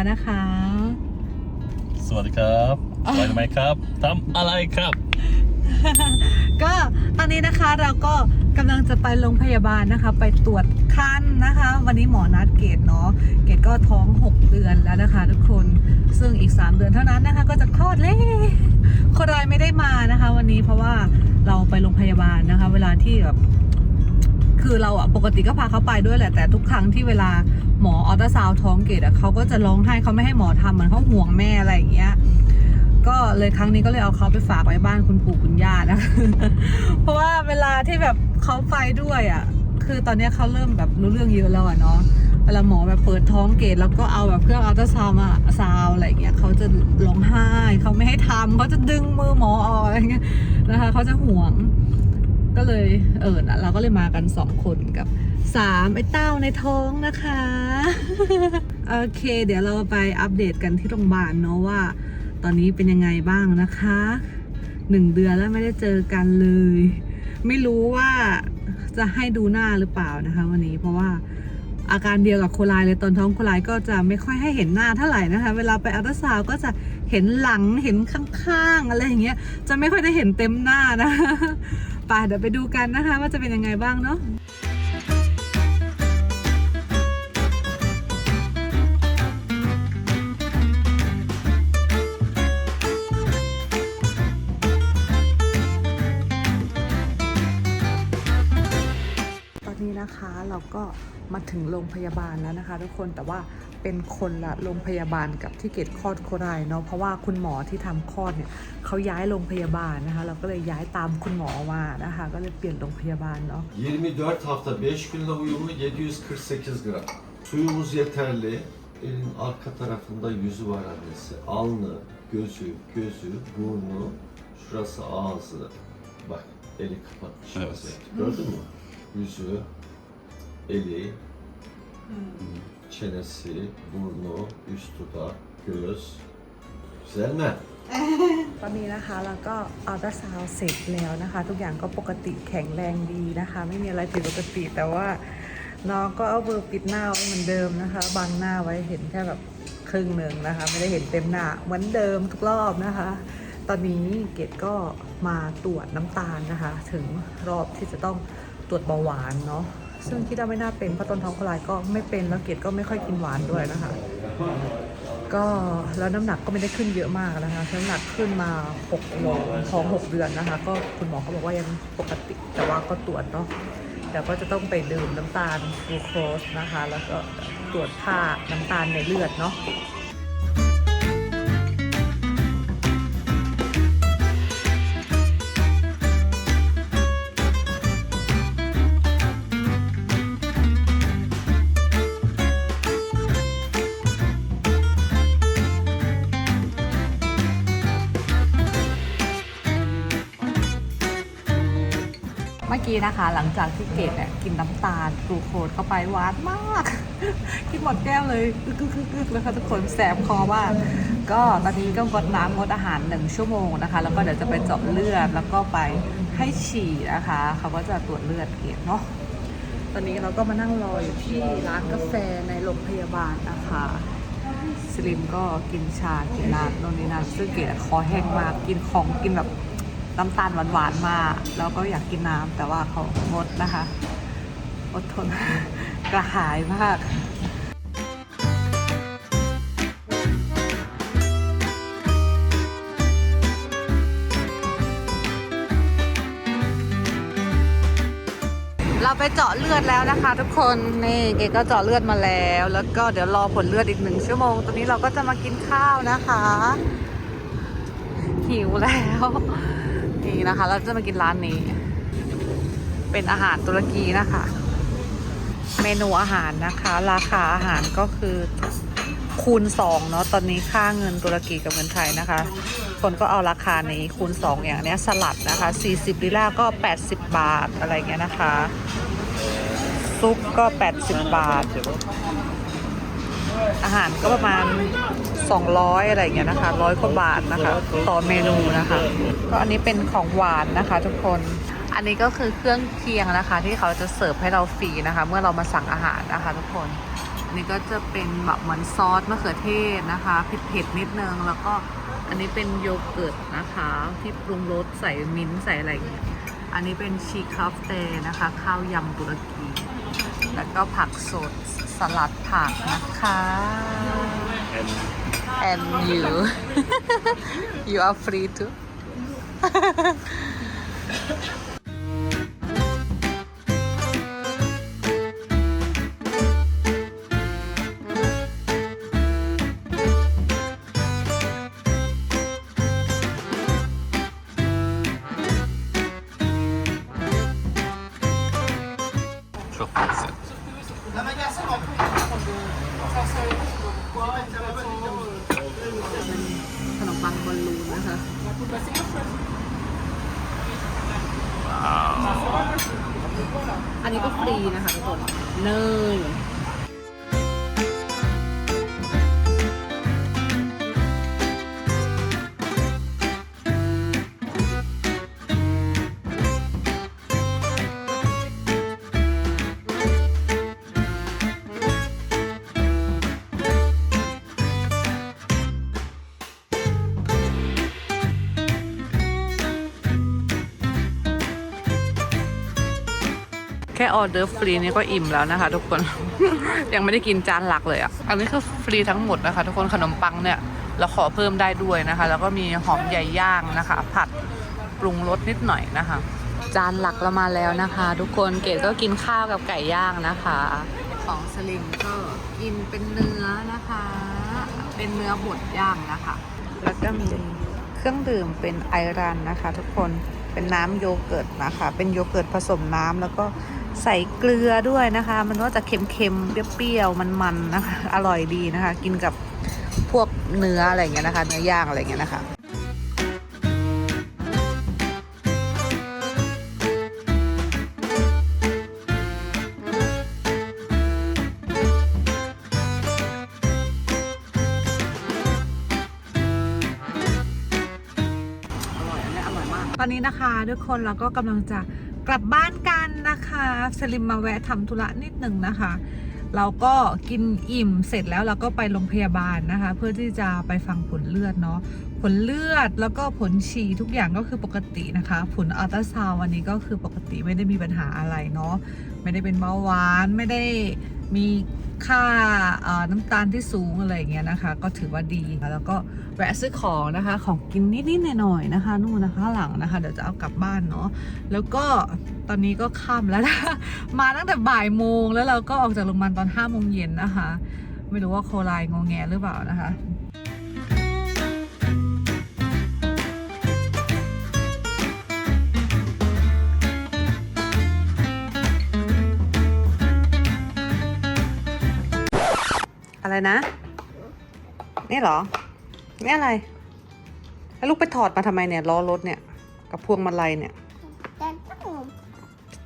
แล้วนะคะ สวัสดีครับสบายไหมครับทำอะไรครับ ก็ตอนนี้นะคะเราก็กำลังจะไปโรงพยาบาลนะคะ ไปตรวจคันนะคะ วันนี้หมอนัดเกดเนาะเกดก็ท้อง 6 เดือนแล้วนะคะทุกคนซึ่งอีก 3 เดือนเท่านั้นนะคะ ก็จะคลอดเลยคนรายไม่ได้มานะคะ วันนี้เพราะว่าเราไปโรงพยาบาลนะคะ เวลาที่แบบ คือเราอะปกติก็พาเขาไปด้วยแหละแต่ทุกครั้งที่เวลาหมออัลตราซาวท้องเกดอะเขาก็จะร้องไห้เขาไม่ให้หมอทำเหมือนเขาห่วงแม่อะไรอย่างเงี้ยก็เลยครั้งนี้ก็เลยเอาเขาไปฝากไว้บ้านคุณปู่คุณย่านะ เพราะว่าเวลาที่แบบเขาไปด้วยอะ คือตอนนี้เขาเริ่มแบบรู้เรื่องเยอะแล้วอะเนาะ เวลาหมอแบบเปิดท้องเกตแล้วก็เอาแบบเครื่องอัลตราซาวมาซาวอะไรอย่างเงี้ยเขาจะร้องไห้เขาไม่ให้ทำเขาจะดึงมือหมอออกอะไรเงี้ยนะคะเขาจะห่วง ก็เลยเออนะเราก็เลยมากันสองคนกับสามไอ้เต้าในท้องนะคะ โอเค เดี๋ยวเราไปอัปเดตกันที่โรงพยาบาลเนาะว่า ตอนนี้เป็นยังไงบ้างนะคะหนึ่งเดือนแล้วไม่ได้เจอกันเลย ไม่รู้ว่าจะให้ดูหน้าหรือเปล่านะคะ วันนี้เพราะว่าอาการเดียวกับโคลายเลยตอนท้องโคลายก็จะไม่ค่อยให้เห็นหน้าเท่าไหร่นะคะ เวลาไปอัลตราซาวก็จะเห็นหลังเห็นข้างๆอะไรอย่างเงี้ยจะไม่ค่อยได้เห็นเต็มหน้านะ ไปเดี๋ยวไปดูกันนะคะ ว่าจะเป็นยังไงบ้างเนาะ ก็มาถึงโรงพยาบาลแล้วนะคะ ทุกคนแต่ว่าเป็นคนละโรงพยาบาลกับที่เกตคลอดโครายเนาะเพราะว่าคุณหมอที่ทำคลอดเนี่ยเขาย้ายโรงพยาบาลนะคะ เราก็เลยย้ายตามคุณหมอมานะคะ ก็เลยเปลี่ยนโรงพยาบาลเนาะ24 hafta 5 günle uyumu 748 gram. Suyumuz yeterli. Elin arka tarafında yüzü var annesi. Alnı, gözü, gözü, burnu, şurası ağzı. Bak eli kapatmış Evet. vaziyette. Gördün mü? Yüzü, eli, çenesi, burnu, üst dudak, göz. Güzel mi? ตอนนี้นะคะเราก็อัลตราซาวด์เสร็จแล้วนะคะ ทุกอย่างก็ปกติแข็งแรงดีนะคะ ไม่มีอะไรผิดปกติแต่ว่าน้องก็เอาเบอร์ปิดหน้าไว้เหมือนเดิมนะคะบังหน้าไว้เห็นแค่แบบครึ่งหนึ่งนะคะ ไม่ได้เห็นเต็มหน้าเหมือนเดิมทุกรอบนะคะ ตอนนี้เกดก็มาตรวจน้ำตาลนะคะ ถึงรอบที่จะต้องตรวจเบาหวานเนาะ ซึ่งคิดว่าไม่น่าเป็นเพราะต้นท้องคลายก็ไม่เป็นแล้วเกดก็ไม่ค่อยกินหวานด้วยนะคะ ก็แล้วน้ำหนักก็ไม่ได้ขึ้นเยอะมากนะคะน้ำหนักขึ้นมา6โลท้อง6เดือนนะคะ ก็คุณหมอเขาบอกว่ายังปกติแต่ว่าก็ตรวจเนาะเดี๋ยวก็จะต้องไปดื่มน้ำตาลกลูโคสนะคะ แล้วก็ตรวจค่าน้ำตาลในเลือดเนาะ กี้นะคะ หลังจากที่เกดเนี่ยกินน้ำตาลกลูโคสเข้าไปหวานมาก กินหมดแก้วเลยกึกกึกกึกกึกแล้วค่ะทุกคนแสบคอมากก็ตอนนี้ก็งดน้ำงดอาหารหนึ่งชั่วโมงนะคะ แล้วก็เดี๋ยวจะไปเจาะเลือดแล้วก็ไปให้ฉี่นะคะ เขาก็จะตรวจเลือดเกดเนาะตอนนี้เราก็มานั่งรออยู่ที่ร้านกาแฟในโรงพยาบาลนะคะสลิมก็กินชากินน้ำโนนนี่นั่นซึ่งเกดคอแห้งมากกินของกินแบบ น้ำตาลหวานๆมา แล้วก็อยากกินน้ำแต่ว่าเขางดนะคะ อดทน กระหายมากเราไปเจาะเลือดแล้วนะคะ ทุกคนนี่เกก็เจาะเลือดมาแล้ว แล้วก็เดี๋ยวรอผลเลือดอีกหนึ่งชั่วโมง ตอนนี้เราก็จะมากินข้าวนะคะ หิวแล้ว นี่นะคะ เราจะมากินร้านนี้ เป็นอาหารตุรกีนะคะ เมนูอาหารนะคะ ราคาอาหารก็คือคูณ2เนาะตอนนี้ค่าเงินตุรกีกับเงินไทยนะคะ คนก็เอาราคานี้คูณ 2 อย่างเนี้ยสลัดนะคะ 40ลิราก็ 80 บาทอะไรเงี้ยนะคะ ซุปก็ 80 บาท อาหารก็ประมาณ 200 อะไรอย่างเงี้ยนะคะร้อยกว่าบาทนะคะ ต่อเมนูนะคะ ก็อันนี้เป็นของหวานนะคะทุกคน อันนี้ก็คือเครื่องเคียงนะคะ ที่เขาจะเสิร์ฟให้เราฟรีนะคะ เมื่อเรามาสั่งอาหารนะคะ ทุกคนนี่ก็จะเป็นแบบเหมือนซอสมะเขือเทศนะคะเผ็ดๆนิดนึงแล้วก็อันนี้เป็นโยเกิร์ตนะคะ ที่ปรุงรสใส่มิ้นท์ใส่อะไรอย่างเงี้ยอันนี้เป็นชีคาฟเตนะคะ ข้าวยำตุรกี แล้วก็ผักสดสลัดผักนะคะ and you you are free too อันนี้ก็ฟรีนะคะทุกคนเนย ออเดอร์ฟรีนี่ก็อิ่มแล้วนะคะ ทุกคน ยังไม่ได้กินจานหลักเลยอะ อันนี้คือฟรีทั้งหมดนะคะ ทุกคนขนมปังเนี่ยเราขอเพิ่มได้ด้วยนะคะ แล้วก็มีหอมใหญ่ย่างนะคะ ผัดปรุงรสนิดหน่อยนะคะ จานหลักเรามาแล้วนะคะ ทุกคนเกดก็กินข้าวกับไก่ย่างนะคะ ของสลิมก็กินเป็นเนื้อนะคะ เป็นเนื้อบดย่างนะคะ แล้วก็มีเครื่องดื่มเป็นไอรันนะคะ ทุกคนเป็นน้ำโยเกิร์ตนะคะ เป็นโยเกิร์ตผสมน้ำแล้วก็ ใส่เกลือด้วยนะคะ มันก็จะเค็มๆ เปรี้ยวๆ มันๆ นะคะ อร่อยดีนะคะ กินกับพวกเนื้ออะไรอย่างเงี้ยนะคะ เนื้อย่างอะไรอย่างเงี้ยนะคะอร่อยอันนี้อร่อยมากตอนนี้นะคะทุกคนเราก็กำลังจะกลับบ้านกัน นะคะสลิมมาแวะทำธุระนิดหนึ่งนะคะ เราก็กินอิ่มเสร็จแล้วเราก็ไปโรงพยาบาลนะคะ เพื่อที่จะไปฟังผลเลือดเนาะผลเลือดแล้วก็ผลฉี่ทุกอย่างก็คือปกตินะคะ ผลอัลตราซาวด์วันนี้ก็คือปกติไม่ได้มีปัญหาอะไรเนาะ ไม่ได้เป็นเบาหวานไม่ได้มีค่าน้ำตาลที่สูงอะไรอย่างเงี้ยนะคะ ก็ถือว่าดีแล้วก็แวะซื้อของนะคะของกินนิดๆหน่อยๆนะคะนู่นนะคะหลังนะคะ เดี๋ยวจะเอากลับบ้านเนาะแล้วก็ตอนนี้ก็ค่ำแล้วนะคะมาตั้งแต่บ่ายโมงแล้วเราก็ออกจากโรงพยาบาลตอนห้าโมงเย็นนะคะ ไม่รู้ว่าโคไลงงแงหรือเปล่านะคะ อะไรนะ นี่เหรอ นี่อะไร แล้วลูกไปถอดมาทำไมเนี่ยล้อรถเนี่ย กับพวงมาลัยเนี่ย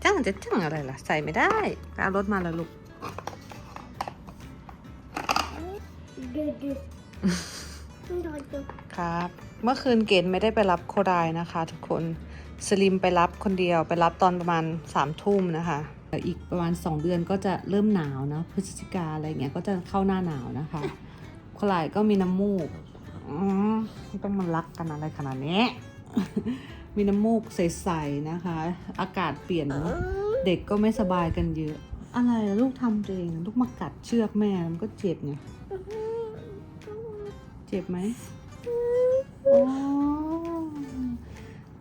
จ้างจะจ้างอะไรล่ะ ใส่ไม่ได้ไปเอารถมาแล้วลูก ครับ เมื่อคืนเกณฑ์ไม่ได้ไปรับโคไดนะคะ ทุกคน สลิมไปรับคนเดียวไปรับตอนประมาณสามทุ่มนะคะ อีกประมาณ 2 เดือนก็จะเริ่มหนาวนะพฤศจิกาอะไรเงี้ยก็จะเข้าหน้าหนาวนะคะโคไลก็มีน้ำมูกอืมต้องมารักกันอะไรขนาดนี้ มีน้ำมูกใสๆนะคะ อากาศเปลี่ยนเนอะเด็กก็ไม่สบายกันเยอะ อะไรลูกทำตัวเองลูกมากัดเชือกแม่มันก็เจ็บไงเจ็บไหมอ๋อ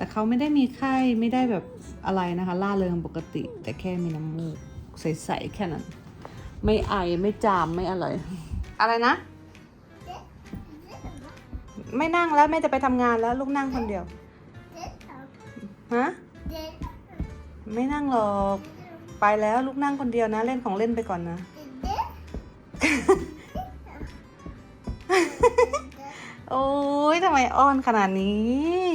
แต่เขาไม่ได้มีไข้ไม่ได้แบบอะไรนะคะ ล่าเริงปกติ แต่แค่มีน้ำมูกใสๆแค่นั้น ไม่ไอไม่จามไม่อะไร อะไรนะ ไม่นั่งแล้วแม่จะไปทำงานแล้วลูกนั่งคนเดียวฮะไม่นั่งหรอก ไปแล้วลูกนั่งคนเดียวนะ เล่นของเล่นไปก่อนนะ โอ้ยทำไมอ้อนขนาดนี้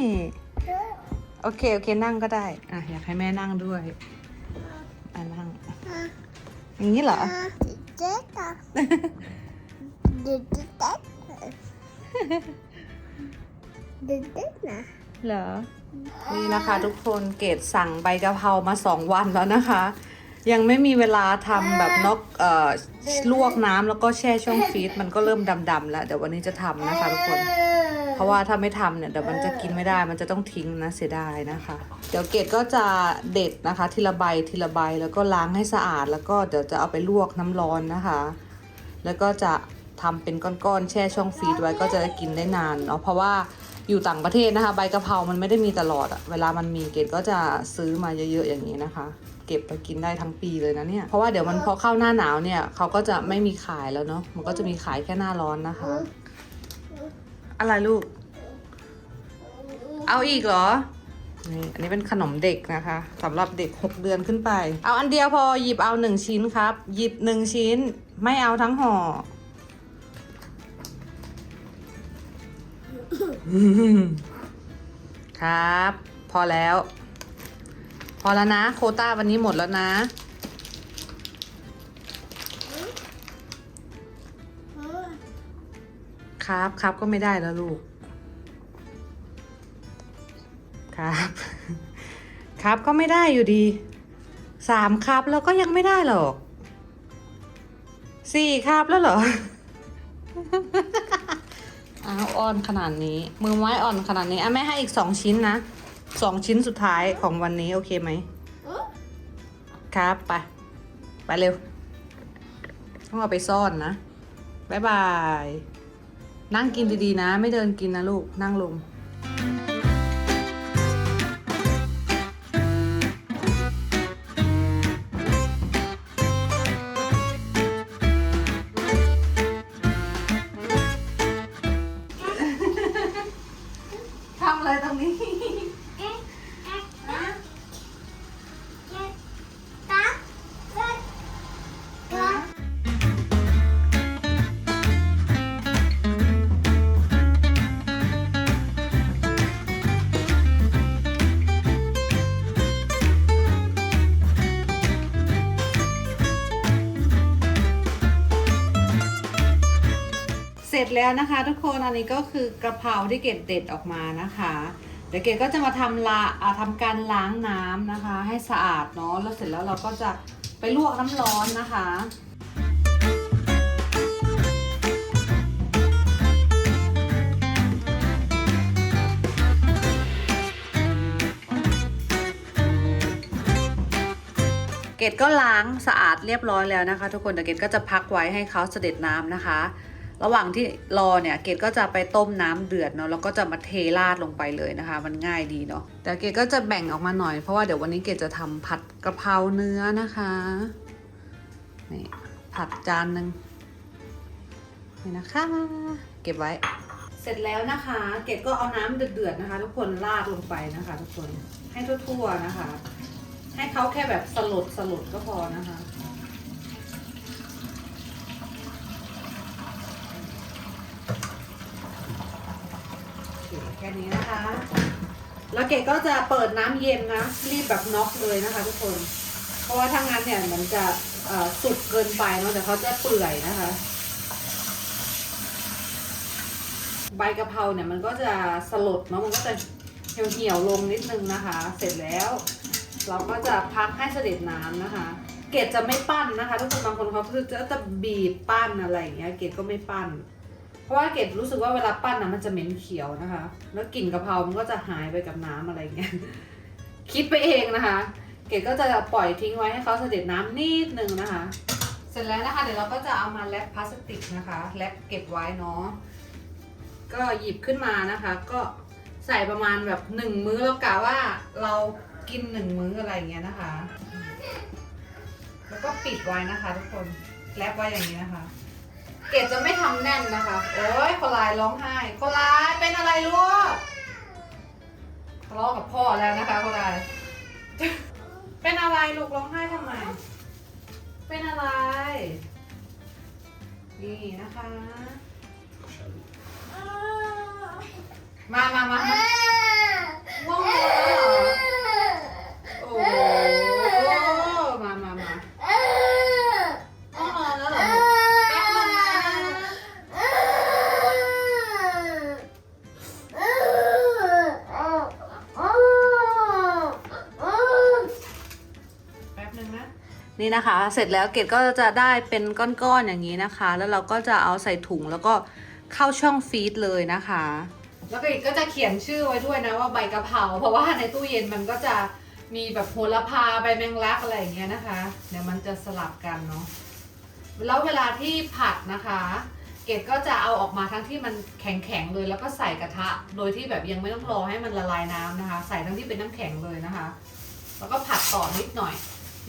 โอเค โอเค นั่งก็ได้ อะ อยากให้แม่นั่งด้วย อะ นั่ง อย่างนี้เหรอเหรอ นี่นะคะทุกคนเกดสั่งใบกะเพรามาสองวันแล้วนะคะ ยังไม่มีเวลาทำแบบนอกเอ่อลวกน้ำแล้วก็แช่ช่องฟรีซมันก็เริ่มดำๆแล้ว เดี๋ยววันนี้จะทำนะคะทุกคน เพราะว่าถ้าไม่ทำเนี่ยเดี๋ยวมันจะกินไม่ได้ มันจะต้องทิ้งนะเสียดายนะคะ เดี๋ยวเกดก็จะเด็ดนะคะ ทีละใบทีละใบแล้วก็ล้างให้สะอาด แล้วก็เดี๋ยวจะเอาไปลวกน้ำร้อนนะคะ แล้วก็จะทำเป็นก้อนๆแช่ช่องฟรีซไว้ก็จะได้กินได้นานเนาะเพราะว่าอยู่ต่างประเทศนะคะ ใบกะเพรา มันไม่ได้มีตลอดอะเวลามันมีเกดก็จะซื้อมาเยอะๆอย่างนี้นะคะ เก็บไปกินได้ทั้งปีเลยนะเนี่ย เพราะว่าเดี๋ยวมันพอเข้าหน้าหนาวเนี่ยเขาก็จะไม่มีขายแล้วเนาะ มันก็จะมีขายแค่หน้าร้อนนะคะ อะไรลูก เอาอีกเหรอ นี่อันนี้เป็นขนมเด็กนะคะสำหรับเด็ก6เดือนขึ้นไป เอาอันเดียวพอหยิบเอาหนึ่งชิ้นครับ หยิบหนึ่งชิ้น ไม่เอาทั้งห่อ ครับ พอแล้ว พอแล้วนะ โคต้าวันนี้หมดแล้วนะ ครับครับก็ไม่ได้แล้วลูก ครับ ครับก็ไม่ได้อยู่ดีสามครับแล้วก็ยังไม่ได้หรอกสี่ครับแล้วเหรออ้าวอ่อนขนาดนี้ มือไม้อ่อนขนาดนี้อะแม่ให้อีกสองชิ้นนะสองชิ้นสุดท้ายของวันนี้โอเคไหมครับไป ไปเร็ว ต้องเอาไปซ่อนนะ บ๊ายบาย นั่งกินดีๆนะ ไม่เดินกินนะลูก นั่งลง แล้วนะคะ ทุกคนอันนี้ก็คือกระเพราที่เกดเด็ดออกมานะคะ เดี๋ยวเกดก็จะมาทำละอ่าทำการล้างน้ำนะคะ ให้สะอาดเนาะแล้วเสร็จแล้วเราก็จะไปลวกน้ำร้อนนะคะเกดก็ล้างสะอาดเรียบร้อยแล้วนะคะ ทุกคนแต่เกดก็จะพักไว้ให้เขาเสด็จน้ำนะคะ ระหว่างที่รอเนี่ยเกดก็จะไปต้มน้ำเดือดเนาะแล้วก็จะมาเทราดลงไปเลยนะคะ มันง่ายดีเนาะแต่เกดก็จะแบ่งออกมาหน่อยเพราะว่าเดี๋ยววันนี้เกดจะทำผัดกะเพราเนื้อนะคะนี่ผัดจานหนึ่งนี่นะคะ เก็บไว้ เสร็จแล้วนะคะ เกดก็เอาน้ำเดือดๆนะคะ ทุกคนราดลงไปนะคะ ทุกคนให้ทั่วๆนะคะ ให้เขาแค่แบบสลดสลดก็พอนะคะ โอเคแค่นี้นะคะ แล้วเกดก็จะเปิดน้ำเย็นนะ รีบแบบน็อกเลยนะคะ ทุกคน เพราะว่าถ้างั้นเนี่ยมันจะสุกเกินไปเนาะเดี๋ยวเขาจะเปื่อยนะคะ ใบกะเพราเนี่ยมันก็จะสลดเนาะมันก็จะเหี่ยวๆลงนิดนึงนะคะ เสร็จแล้ว เราก็จะพักให้เสด็จน้ำนะคะ เกดจะไม่ปั้นนะคะทุกคนบางคนเขาคือจะจะบีบปั้นอะไรอย่างเงี้ย เกดก็ไม่ปั้น เพราะว่าเกดรู้สึกว่าเวลาปั้นนะมันจะเหม็นเขียวนะคะ แล้วกลิ่นกะเพรา มันก็จะหายไปกับน้ำอะไรเงี้ย คิดไปเองนะคะ เกดก็จะปล่อยทิ้งไว้ให้เขาเสด็จน้ำนิดนึงนะคะ เสร็จแล้วนะคะเดี๋ยวเราก็จะเอามาแรปพลาสติกนะคะแรปเก็บไว้เนาะ ก็หยิบขึ้นมานะคะ ก็ใส่ประมาณแบบหนึ่งมื้อแล้วกะว่าเรากินหนึ่งมื้ออะไรเงี้ยนะคะ แล้วก็ปิดไว้นะคะทุกคนแรปไว้อย่างนี้นะคะ เกดจะไม่ทำแน่นนะคะ โอ้ยโคลายร้องไห้โคลายเป็นอะไรลูกทะเลาะกับพ่อแล้วนะคะโคลาย เป็นอะไรลูกร้องไห้ทำไม เป็นอะไร นี่นะคะ มามามามา นึงนะนี่นะคะ เสร็จแล้วเกดก็จะได้เป็นก้อนๆอย่างนี้นะคะ แล้วเราก็จะเอาใส่ถุงแล้วก็เข้าช่องฟีดเลยนะคะ แล้วเกดก็จะเขียนชื่อไว้ด้วยนะว่าใบกะเพราเพราะว่าในตู้เย็นมันก็จะมีแบบโหระพาใบแมงลักอะไรอย่างเงี้ยนะคะ เดี๋ยวมันจะสลับกันเนาะแล้วเวลาที่ผัดนะคะ เกดก็จะเอาออกมาทั้งที่มันแข็งๆเลย แล้วก็ใส่กระทะ โดยที่แบบยังไม่ต้องรอให้มันละลายน้ำนะคะ ใส่ทั้งที่เป็นน้ำแข็งเลยนะคะ แล้วก็ผัดต่อนิดหน่อย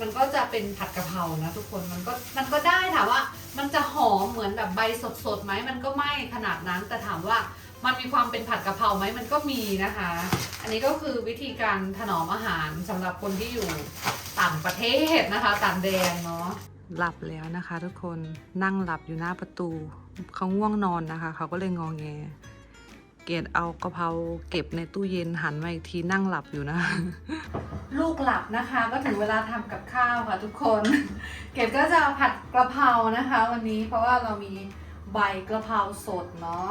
มันก็จะเป็นผัดกะเพรานะทุกคนมันก็มันก็ได้ถามว่า มันจะหอมเหมือนแบบใบสดๆไหมมันก็ไม่ขนาดนั้น แต่ถามว่ามันมีความเป็นผัดกะเพราไหมมันก็มีนะคะ อันนี้ก็คือวิธีการถนอมอาหารสำหรับคนที่อยู่ต่างประเทศนะคะต่างแดนเนาะหลับแล้วนะคะ ทุกคนนั่งหลับอยู่หน้าประตูเขาง่วงนอนนะคะเขาก็เลยงองแง เกดเอากะเพราเก็บในตู้เย็นหันมาอีกทีนั่งหลับอยู่นะ ลูกหลับนะคะ ก็ถึงเวลาทำกับข้าวค่ะทุกคน เกดก็จะผัดกระเพรานะคะ วันนี้เพราะว่าเรามีใบกระเพราสดเนาะ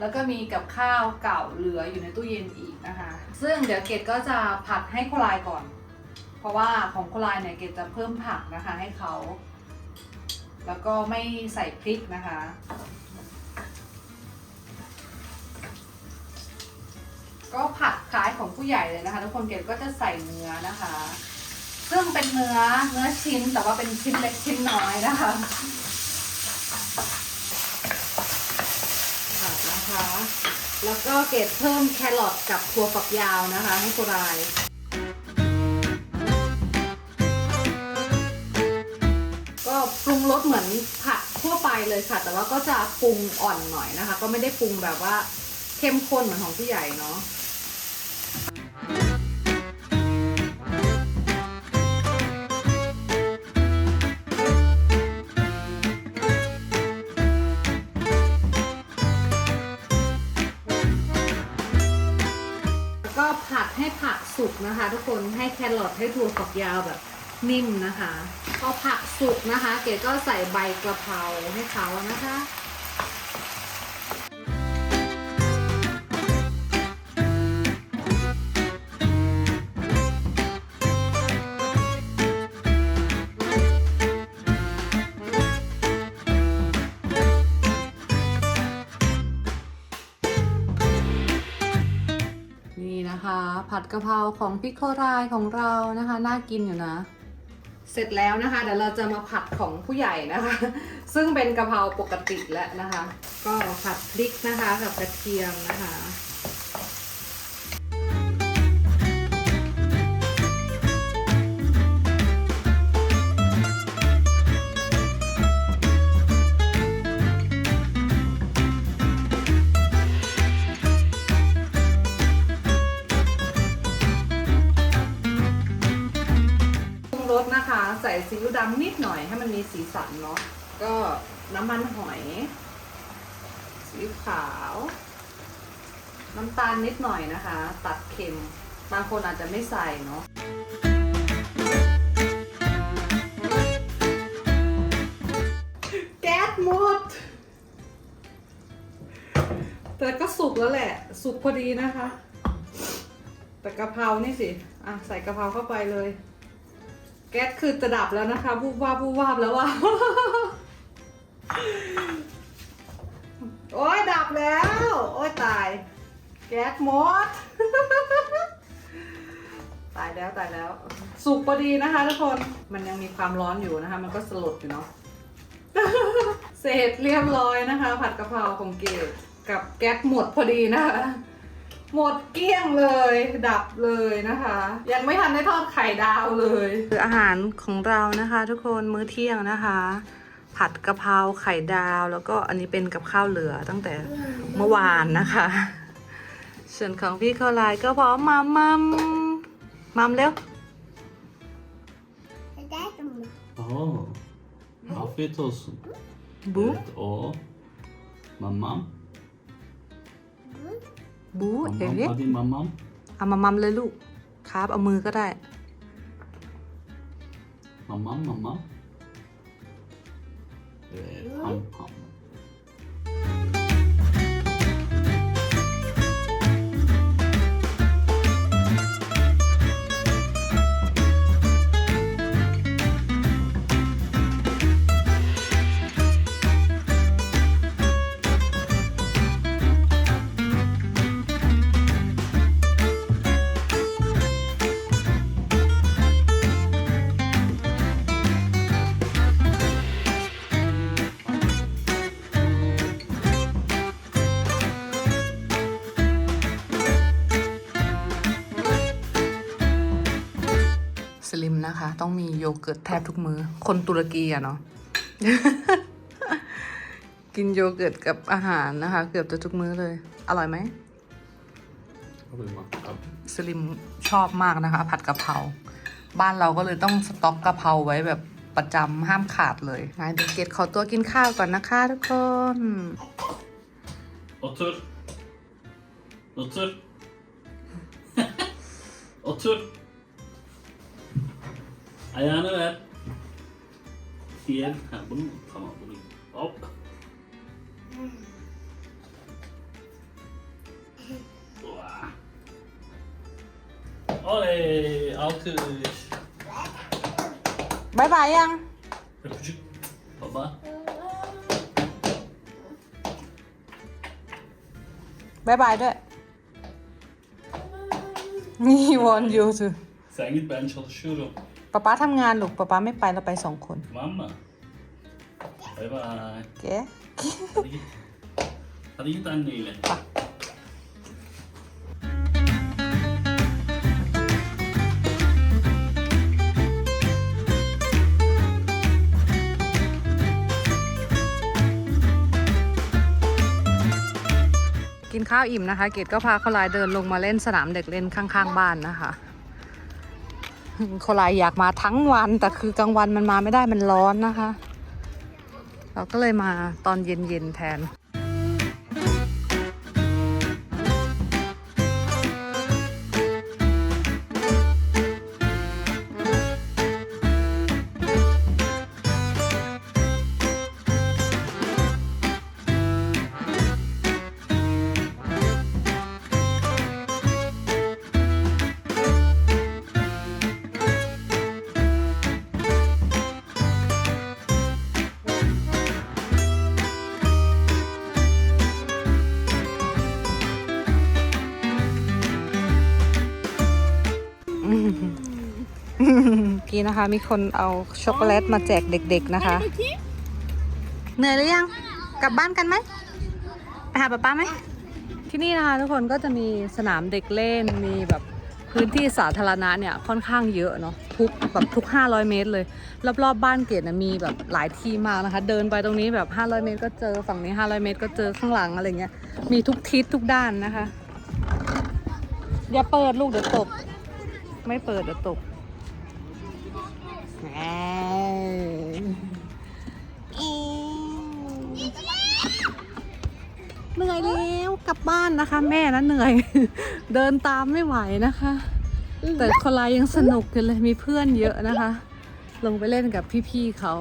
แล้วก็มีกับข้าวเก่าเหลืออยู่ในตู้เย็นอีกนะคะ ซึ่งเดี๋ยวเกดก็จะผัดให้โคลายก่อน เพราะว่าของโคลายเนี่ยเกดจะเพิ่มผักนะคะให้เขา แล้วก็ไม่ใส่พริกนะคะ ก็ผัดคล้ายของผู้ใหญ่เลยนะคะทุกคนเกดก็จะใส่เนื้อนะคะ ซึ่งเป็นเนื้อเนื้อชิ้นแต่ว่าเป็นชิ้นเล็กชิ้นน้อยนะคะผัดนะคะ แล้วก็เกดเพิ่มแครอทกับถั่วฝักยาวนะคะ ให้โครายก็ปรุงรสเหมือนผัดทั่วไปเลยค่ะ แต่ว่าก็จะปรุงอ่อนหน่อยนะคะ ก็ไม่ได้ปรุงแบบว่าเข้มข้นเหมือนของผู้ใหญ่เนาะ ทุกคนให้แครอทให้ถั่วฝักยาวแบบนิ่มนะคะพอผักสุกนะคะ เก๋ก็ใส่ใบกระเพราให้เขานะคะ ผัดกะเพราของพิโครายของเรานะคะ น่ากินอยู่นะ เสร็จแล้วนะคะเดี๋ยวเราจะมาผัดของผู้ใหญ่นะคะ ซึ่งเป็นกะเพราปกติแล้วนะคะ ก็ผัดพริกนะคะกับกระเทียมนะคะ นิดหน่อยให้มันมีสีสันเนาะก็น้ำมันหอยซีขาว น้ำตาลนิดหน่อยนะคะ ตัดเค็ม บางคนอาจจะไม่ใส่เนาะแก๊สหมด แต่ก็สุกแล้วแหละ สุกพอดีนะคะ แต่กะเพรานี่สิ อะ ใส่กะเพราเข้าไปเลย แก๊สคือจะดับแล้วนะคะวูบวาบวูบวาบแล้วว่ะโอ้ยดับแล้ว โอ้ยตาย แก๊สหมด ตายแล้วตายแล้ว สุกพอดีนะคะทุกคนมันยังมีความร้อนอยู่นะคะ มันก็สลดอยู่เนาะเสร็จเรียบร้อยนะคะ ผัดกะเพราของเกดกับแก๊สหมดพอดีนะคะ หมดเกลี้ยงเลย ดับเลยนะคะ ยังไม่ทันได้ทอดไข่ดาวเลยคืออาหารของเรานะคะ ทุกคนมื้อเที่ยงนะคะ ผัดกะเพราไข่ดาว แล้วก็อันนี้เป็นกับข้าวเหลือตั้งแต่เมื่อวานนะคะ ส่วนของพี่ข้าวลายก็พร้อมมัมมัมมัมเร็ว Oh, afiyet olsun. Bu? Evet, o. Mamam. บู Mamam. เอ๋ Hadi mamam. เอามามัมเลยลูกครับเอามือก็ได้ Mamam mamam. Evet, ham ham. ต้องมีโย เกิร์ตแทบทุกมือคนตุรกีอะเนาะ กินโยเกิร์ตกับอาหารนะคะ เกือบจะทุกมื้อเลย อร่อยไหมเอาไปมาครับสลิมชอบมากนะคะ ผัดกะเพรา บ้านเราก็เลยต้องสต็อกกะเพราไว้แบบประจำห้ามขาดเลยงั้นเดี๋ยวเกดขอตัวกินข้าวก่อนนะคะทุกคน Otur. Otur. Otur. Ayağını ver. Diğer. Ha bunu mu? Tamam bunu. Hop. Vah. Oley. Alkış. บายบายยัง Öpücük. Baba. บายบายด้วยนี่วอนอยู่สิ Sen git ben çalışıyorum. ป๊าป๊าทำงานลูกป๊าป๊าไม่ไปเราไปสองคน Tamam mı? Bay bay. เก๋ Hadi git. Hadi git anneyle. กินข้าวอิ่มนะคะ เกดก็พาเขาลายเดินลงมาเล่นสนามเด็กเล่นข้างๆบ้านนะคะ คนลายอยากมาทั้งวัน แต่คือกลางวันมันมาไม่ได้มันร้อนนะคะ เราก็เลยมาตอนเย็นๆแทน กี้นะคะ มีคนเอาช็อกโกแลตมาแจกเด็ก ๆนะคะ เหนื่อยหรือยัง กลับบ้านกันไหมไปหาป๊าป๊าไหม ที่นี่นะคะทุกคนก็จะมีสนามเด็กเล่น มีแบบพื้นที่สาธารณะเนี่ยค่อนข้างเยอะเนาะทุกแบบทุก 500 เมตรเลย รอบๆบบ้านเกดนะมีแบบหลายที่มากนะคะ เดินไปตรงนี้แบบ 500 เมตรก็เจอฝั่งนี้ 500 เมตรก็เจอข้างหลังอะไรเงี้ยมีทุกทิศทุกด้านนะคะ อย่าเปิดลูกเดี๋ยวตก ไม่เปิดเดี๋ยวตก เหนื่อยแล้วกลับบ้านนะคะ แม่นะเหนื่อย เดินตามไม่ไหวนะคะ แต่คนลายยังสนุกกันเลยมีเพื่อนเยอะนะคะ ลงไปเล่นกับพี่ๆเขา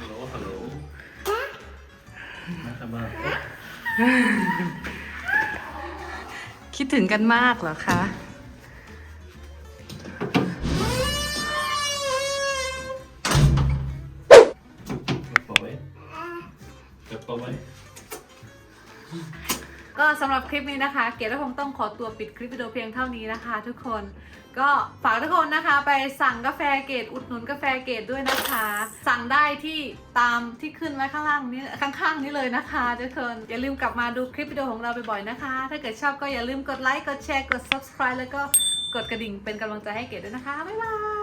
Hello, hello. Merhaba. คิดถึงกันมากเหรอคะ สำหรับคลิปนี้นะคะ เกดและคงต้องขอตัวปิดคลิปวิดีโอเพียงเท่านี้นะคะ ทุกคนก็ฝากทุกคนนะคะไปสั่งกาแฟเกดอุดหนุนกาแฟเกดด้วยนะคะ สั่งได้ที่ตามที่ขึ้นไว้ข้างล่างนี้ข้างๆ นี้เลยนะคะทุกคนอย่าลืมกลับมาดูคลิปวิดีโอของเราบ่อยๆนะคะ ถ้าเกิดชอบก็อย่าลืมกดไลค์กดแชร์กด subscribe แล้วก็กดกระดิ่งเป็นกำลังใจให้เกดด้วยนะคะบ๊ายบาย